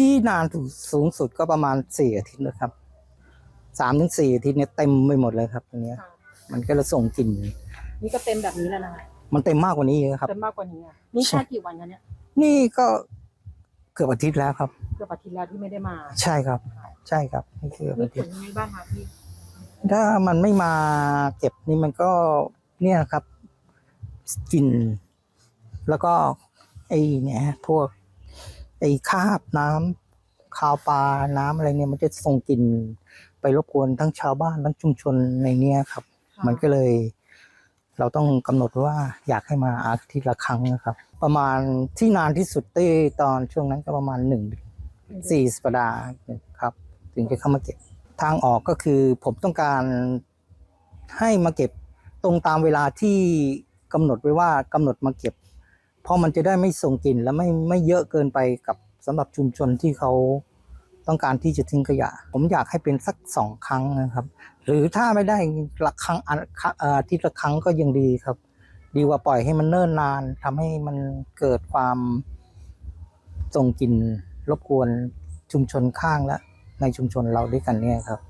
ที่นานสูงสุดก็ประมาณสี่อาทิตย์นะครับสามถึงสี่อาทิตย์เนี่ยเต็มไปหมดเลยครับตรงเนี้ยค่ะมันก็จะส่งกลิ่นนี่ก็เต็มแบบนี้แล้วนะคะมันเต็มมากกว่านี้เยอะครับเต็มมากกว่านี้อะนี่ใช่แค่กี่วันคะเนี่ย นี่ก็เกือบอาทิตย์แล้วครับ เกือบอาทิตย์แล้วที่ไม่ได้มา ใช่ครับ ใช่ครับนี่คือเกือบมีอาผทิตลย์ยังไงบ้างคะพี่ถ้ามันไม่มาเก็บนี่มันก็เนี่ยครับกลิ่นแล้วก็ไอ้เนี่ยพวก ไอ้คราบน้ำคาวปลาน้ำอะไรเนี่ยมันจะส่งกลิ่นไปรบกวนทั้งชาวบ้านทั้งชุมชนในเนี้ยครับค่ะมันก็เลย เราต้องกำหนดว่าอยากให้มาอาทิตย์ละครั้งนะครับ ประมาณที่นานที่สุดที่ตอนช่วงนั้นก็ประมาณหนึ่งสี่สัปดาห์ครับ ถึงจะเข้ามาเก็บทางออกก็คือผมต้องการให้มาเก็บตรงตามเวลาที่กำหนดไว้ว่ากำหนดมาเก็บเพ ราะมันจะได้ไม่ส่งกลิ่นและไม่ไม่เยอะเกินไปกับสำหรับชุมชนที่เขาต้องการที่จะทิ้งขยะ ผมอยากให้เป็นสักสองครั้งนะครับ หรือถ้าไม่ได้ละครั้งอาทิตย์ละครั้งก็ยังดีครับ ดีกว่าปล่อยให้มันเนิ่นนานทำให้มันเกิดความส่งกลิ่นรบกวนชุมชนข้างและในชุมชนเราด้วยกันเนี่ยครับ